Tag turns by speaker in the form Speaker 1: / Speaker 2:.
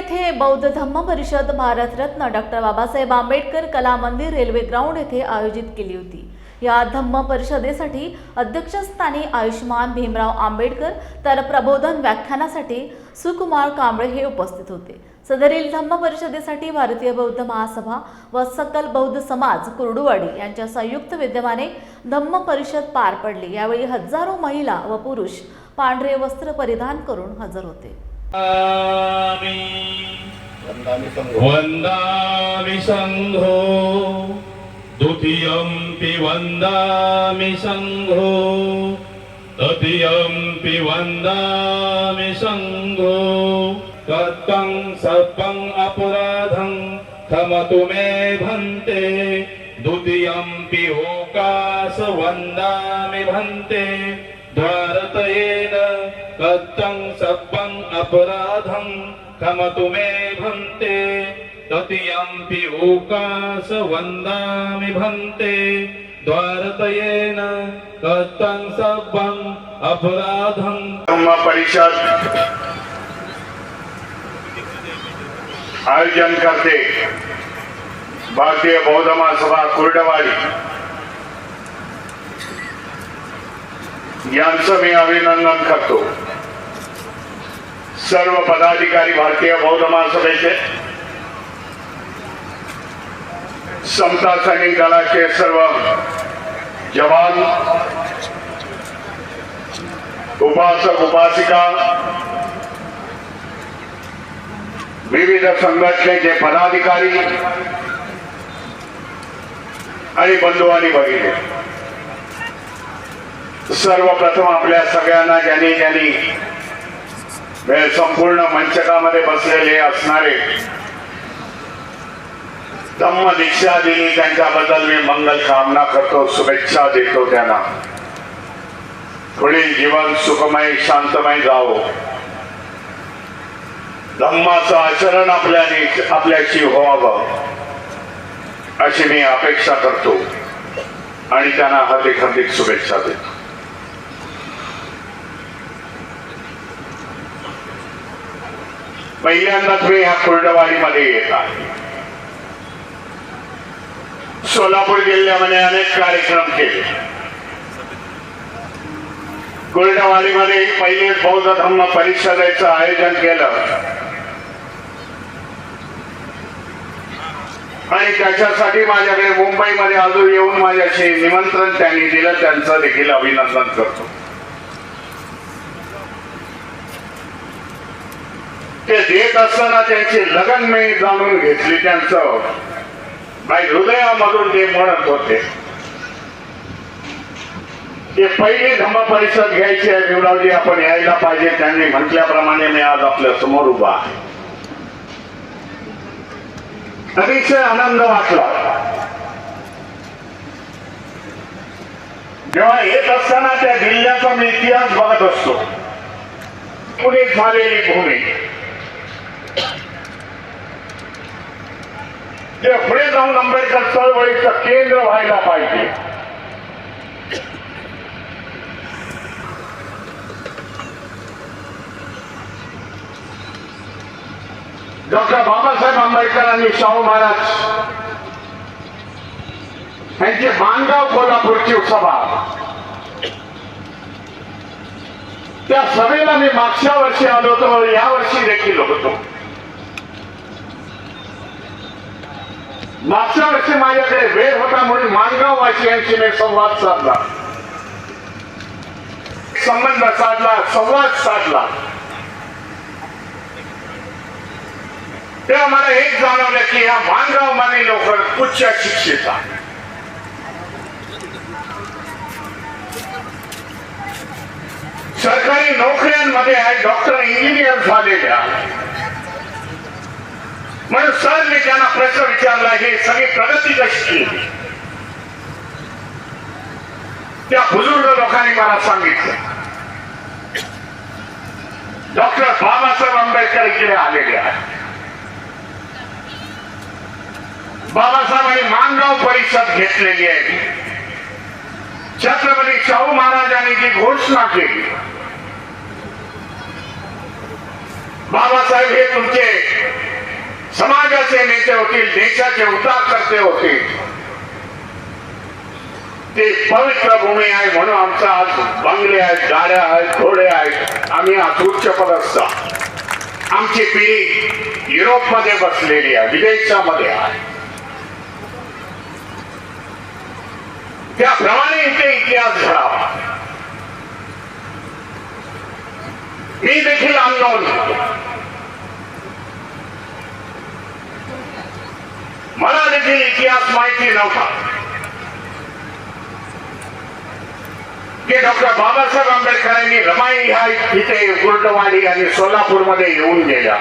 Speaker 1: येथे बौद्ध धम्म परिषद भारतरत्न डॉक्टर बाबासाहेब आंबेडकर कला मंदिर रेल्वे ग्राउंड येथे आयोजित केली होती. या धम्म परिषदेसाठी अध्यक्षस्थानी आयुष्मान भीमराव आंबेडकर तर प्रबोधन व्याख्यानासाठी सुकुमार कांबळे हे उपस्थित होते. सदरील धम्म परिषदेसाठी भारतीय बौद्ध महासभा व सकल बौद्ध समाज कुर्डुवाडी यांच्या संयुक्त विद्यमाने धम्म परिषद पार पडली. यावेळी हजारो महिला व पुरुष पांढरे वस्त्र परिधान करून हजर होते.
Speaker 2: वन्दामि। सङ्घो
Speaker 3: द्वितीयम्पि वन्दामि सङ्घो तृतीयम्पि वन्दामि सङ्घो कत्तं सर्पम् अपराधं क्षमतु मे भन्ते। द्वितीयम्पि ओकास वन्दामि भन्ते। भारतयेन कत्तं सर्पम् अपराधं क्षमतु मे भन्ते तृतीयम्पि ओकास वन्दामि भन्ते। द्वारतयेन कत्तं सर्वम् अपराधं।
Speaker 2: परिषद आयोजन करते भारतीय बौद्ध महासभा कुर्डवाडी। यांचं मी अभिनंदन करतो। सर्व पदाधिकारी भारतीय बौद्ध महासभा समता सैनिक दला के सर्व जवान, उपासक, उपासिका, विविध संघटने के पदाधिकारी आणि बंधू सर्वप्रथम अपने सगैंक ज्यांनी संपूर्ण मंचकामध्ये बसलेले असणारे धम्म दीक्षा दिली त्यांच्याबद्दल मी मंगल कामना करतो शुभेच्छा देतो त्यांना. पुढील जीवन सुखमय शांतमय जावो. धम्माचं आचरण आपल्याने आपल्याशी व्हावं अशी मी अपेक्षा करतो. आणि त्यांना हार्दिक हार्दिक शुभेच्छा देतो. पहिल्यांदाच मी ह्या कुर्डवाडीमध्ये येतात सोलापूर जिल्ह्यामध्ये अनेक कार्यक्रम केले. कुर्डवाडीमध्ये पहिले बौद्ध धर्म परिषदेचं आयोजन केलं. आणि त्याच्यासाठी माझ्याकडे मुंबईमध्ये अजून येऊन माझ्याशी निमंत्रण त्यांनी दिलं त्यांचं देखील अभिनंदन करतो. ते देत असताना त्यांची लगन मी जाणून घेतली त्यांचं बाई हृदयामधून ते म्हणत होते. ते पहिली धम्म परिषद घ्यायची आहे निवडावजी आपण यायला पाहिजे. त्यांनी म्हटल्याप्रमाणे मी आज आपल्यासमोर उभा आहे. अतिशय आनंद वाटला. जेव्हा येत असताना त्या जिल्ह्याचा मी इतिहास बघत असतो. पुणे झालेली भूमी. जे पुढे जाऊन आंबेडकर चळवळीचं केंद्र व्हायला पाहिजे. डॉक्टर बाबासाहेब आंबेडकर आणि शाहू महाराज यांची मानगाव कोल्हापूरची सभा. त्या सभेला मी मागच्या वर्षी आलो होतो या वर्षी देखील होतो. मागच्या वर्षी माझ्याकडे वेळ होता म्हणून मानगाव वासियांशी मी संवाद साधला संबंध साधला संवाद साधला तेव्हा मला एक जाणवलं की या मानगावमध्ये लोक उच्च शिक्षित आहेत. सरकारी नोकऱ्यांमध्ये आहेत डॉक्टर इंजिनियर झालेल्या म्हणून सर मी त्यांना प्रश्न विचारला हे सगळी प्रगती कशी केली त्या बुजुर्ग लोकांनी मला सांगितलं डॉक्टर बाबासाहेब आंबेडकर इकडे आलेले आहेत बाबासाहेबांनी मानगाव परिषद घेतलेली आहे छत्रपती शाहू महाराजांनी जी घोषणा केली बाबासाहेब हे तुमचे समाजाचे नेते होतील देशाचे उद्धारकर्ते होतील. ते पवित्र भूमी आहे म्हणून आमचा आज बंगले आहेत गाड्या आहेत घोडे आहेत. आम्ही आज उच्च पदस्थ आमची पिढी युरोपमध्ये बसलेली आहे विदेशामध्ये आहे. त्याप्रमाणे इथे इतिहास घडावा. मी देखील अननोन मला देखील इतिहास माहिती नव्हता. की डॉक्टर बाबासाहेब आंबेडकरांनी रमाई ह्या इथे गुर्डवाडी आणि सोलापूरमध्ये येऊन गेल्या